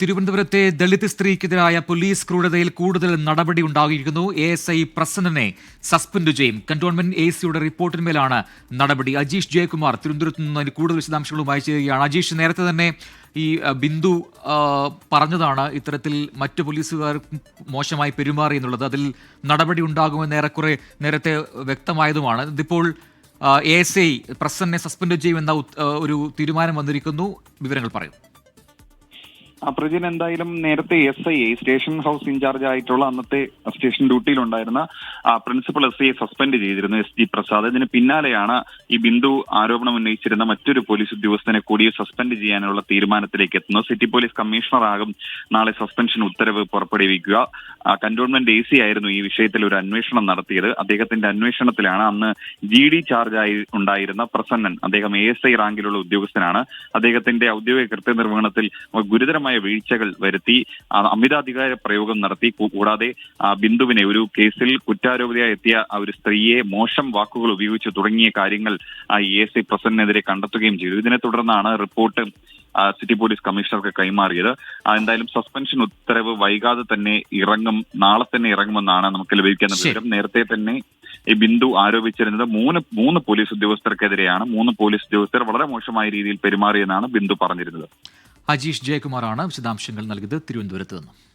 തിരുവനന്തപുരത്തെ ദളിത് സ്ത്രീക്കെതിരായ പോലീസ് ക്രൂരതയിൽ കൂടുതൽ നടപടി ഉണ്ടാകിയിരിക്കുന്നു. എ എസ് ഐ പ്രസന്നനെ സസ്പെൻഡ് ചെയ്യും. കന്റോൺമെന്റ് എ സിയുടെ റിപ്പോർട്ടിന്മേലാണ് നടപടി. അജീഷ് ജയകുമാർ തിരുവനന്തപുരത്ത് നിന്ന് അതിന് കൂടുതൽ വിശദാംശങ്ങളുമായി ചെയ്യുകയാണ് അജീഷ് നേരത്തെ തന്നെ ഈ ബിന്ദു പറഞ്ഞതാണ് ഇത്തരത്തിൽ മറ്റു പോലീസുകാർ മോശമായി പെരുമാറി എന്നുള്ളത്. അതിൽ നടപടി ഉണ്ടാകുമെന്ന് ഏറെക്കുറെ നേരത്തെ വ്യക്തമായതുമാണ്. ഇതിപ്പോൾ എ എസ് ഐ പ്രസന്നെ സസ്പെൻഡ് ചെയ്യുമെന്ന ഒരു തീരുമാനം വന്നിരിക്കുന്നു. വിവരങ്ങൾ പറയും. പ്രജിൻ എന്തായാലും നേരത്തെ S I station house incharge ആയിട്ടുള്ള അന്നത്തെ സ്റ്റേഷൻ ഡ്യൂട്ടിയിലുണ്ടായിരുന്ന പ്രിൻസിപ്പൽ എസ് ഐയെ സസ്പെൻഡ് ചെയ്തിരുന്നു എസ് ജി പ്രസാദ്. ഇതിന് പിന്നാലെയാണ് ഈ ബിന്ദു ആരോപണം ഉന്നയിച്ചിരുന്ന മറ്റൊരു പോലീസ് ഉദ്യോഗസ്ഥനെ കൂടി സസ്പെൻഡ് ചെയ്യാനുള്ള തീരുമാനത്തിലേക്ക് എത്തുന്നത്. സിറ്റി പോലീസ് കമ്മീഷണറാകും നാളെ സസ്പെൻഷൻ ഉത്തരവ് പുറപ്പെടുവിക്കുക. കന്റോൺമെന്റ് എ സി ആയിരുന്നു ഈ വിഷയത്തിൽ ഒരു അന്വേഷണം നടത്തിയത്. അദ്ദേഹത്തിന്റെ അന്വേഷണത്തിലാണ് അന്ന് ജി ഡി ചാർജായി ഉണ്ടായിരുന്ന പ്രസന്നൻ അദ്ദേഹം എ എസ് ഐ റാങ്കിലുള്ള ഉദ്യോഗസ്ഥനാണ്. അദ്ദേഹത്തിന്റെ ഔദ്യോഗിക കൃത്യനിർവഹണത്തിൽ ഗുരുതരമായ വീഴ്ചകൾ വരുത്തി അമിതാധികാര പ്രയോഗം നടത്തി കൂടാതെ ബിന്ദുവിനെ ഒരു കേസിൽ കുറ്റാരോപിതയായി എത്തിയ ഒരു സ്ത്രീയെ മോശം വാക്കുകൾ ഉപയോഗിച്ച് തുടങ്ങിയ കാര്യങ്ങൾ എ എസ് ഐ പ്രസന്റിനെതിരെ കണ്ടെത്തുകയും ചെയ്തു. ഇതിനെ തുടർന്നാണ് റിപ്പോർട്ട് സിറ്റി പോലീസ് കമ്മീഷണർക്ക് കൈമാറിയത്. എന്തായാലും സസ്പെൻഷൻ ഉത്തരവ് വൈകാതെ തന്നെ ഇറങ്ങും നാളെ തന്നെ ഇറങ്ങുമെന്നാണ് നമുക്ക് ലഭിക്കുന്ന വിവരം. നേരത്തെ തന്നെ ഈ ബിന്ദു ആരോപിച്ചിരുന്നത് മൂന്ന് മൂന്ന് പോലീസ് ഉദ്യോഗസ്ഥർക്കെതിരെയാണ്. മൂന്ന് പോലീസ് ഉദ്യോഗസ്ഥർ വളരെ മോശമായ രീതിയിൽ പെരുമാറിയെന്നാണ് ബിന്ദു പറഞ്ഞിരുന്നത്. അജീഷ് ജയകുമാറാണ് വിശദാംശങ്ങൾ നൽകിയത്. തിരുവനന്തപുരത്ത് നിന്നും.